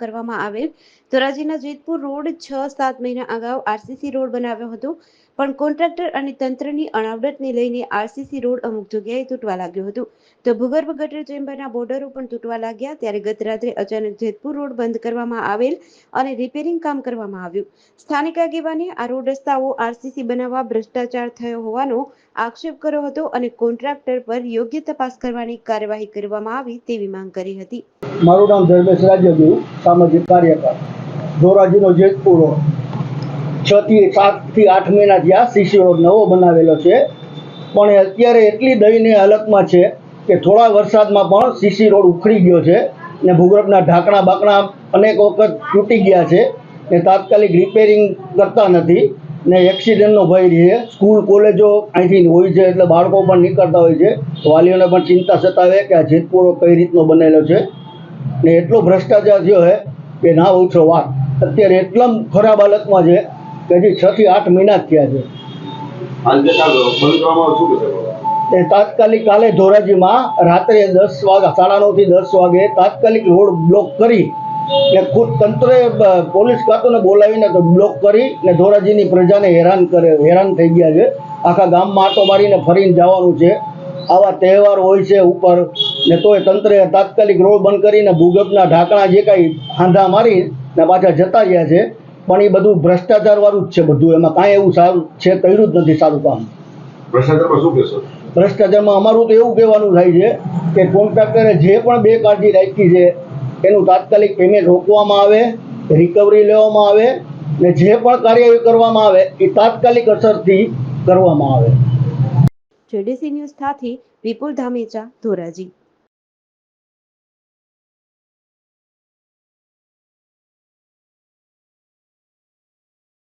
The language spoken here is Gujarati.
કરવામાં આવેલ. ધોરાજીના જેતપુર રોડ છ સાત મહિના અગાઉ આરસીસી રોડ બનાવ્યો હતો. પણ કોન્ટ્રાક્ટર અને તંત્રની અણાવડતને લઈને આરસીસી રોડ અમુક જગ્યાએ તૂટવા લાગ્યો હતો. તો ભૂગર્ભ ગટર ચેમ્બરના બોર્ડરો પણ તૂટવા લાગ્યા ત્યારે ગત રાત્રે અચાનક જેતપુર રોડ બંધ કરવામાં આવેલ અને રિપેરિંગ કામ કરવામાં આવ્યું. સ્થાનિક આગેવાને આ રોડ રસ્તાઓ આરસીસી બનાવવા ભ્રષ્ટાચાર થયો હોવાનો આક્ષેપ કર્યો હતો અને કોન્ટ્રાક્ટર પર યોગ્ય તપાસ કરવાની કાર્યવાહી કરવામાં આવી તેવી માંગ કરી હતી. મારું નામ ધર્મેશ રાજ્યદેવ સામાજિક કાર્યકર. ધોરાજીનો જેતપુર. રોડ છ થી સાતથી આઠ મહિના થયા સીસી રોડ નવો બનાવેલો છે. પણ અત્યારે એટલી દયનીય હાલતમાં છે કે થોડા વરસાદમાં પણ સીસી રોડ ઉખડી ગયો છે ને ભૂગર્ભના ઢાંકણા બાકણા અનેક વખત તૂટી ગયા છે ને તાત્કાલિક રિપેરિંગ કરતા નથી ને એક્સિડન્ટનો ભય રહે. સ્કૂલ, કોલેજો અહીંથી હોય છે એટલે બાળકો પણ નીકળતા હોય છે. વાલીઓને પણ ચિંતા સતાવે કે આ જેતપુરો કઈ રીતનો બનેલો છે. ને એટલો ભ્રષ્ટાચાર થયો છે કે ના ઓછો વાત. અત્યારે એટલા ખરાબ હાલતમાં છે કે હજી છ થી આઠ મહિના જ થયા છે. તાત્કાલિક કાલે ધોરાજીમાં રાત્રે દસ વાગે સાડા નવથી દસ વાગે તાત્કાલિક રોડ બ્લોક કરી ને ખુદ તંત્રએ પોલીસ ખાતોને બોલાવીને તો બ્લોક કરી ને ધોરાજીની પ્રજાને હેરાન કરે હેરાન થઈ ગયા છે. આખા ગામમાં આટો મારીને ફરીને જવાનું છે. આવા તહેવાર હોય છે ઉપર. ને તોય તંત્રએ તાત્કાલિક રોડ બંધ કરીને ભૂગર્ભના ઢાંકણા જે કાંઈ હાંધા મારી ને પાછા જતા રહ્યા છે પણ એ બધું ભ્રષ્ટાચારવાળું જ છે બધું. એમાં કાંઈ એવું સારું છે કર્યું જ નથી સારું કામ. ભ્રષ્ટાચારમાં શું કહેશો? ભ્રષ્ટાચારમાં અમારું તો એવું કહેવાનું થાય છે કે કોન્ટ્રાક્ટરે જે પણ બેકાળજી રાખી છે એનું તાત્કાલિક પેમેન્ટ રોકવામાં આવે રિકવરી લેવામાં આવે ને જે પણ કાર્યવાહી કરવામાં આવે એ તાત્કાલિક અસરથી કરવામાં આવે. જેડીસી ન્યૂઝ થાથી વિપુલ ધામેચા ધોરાજી.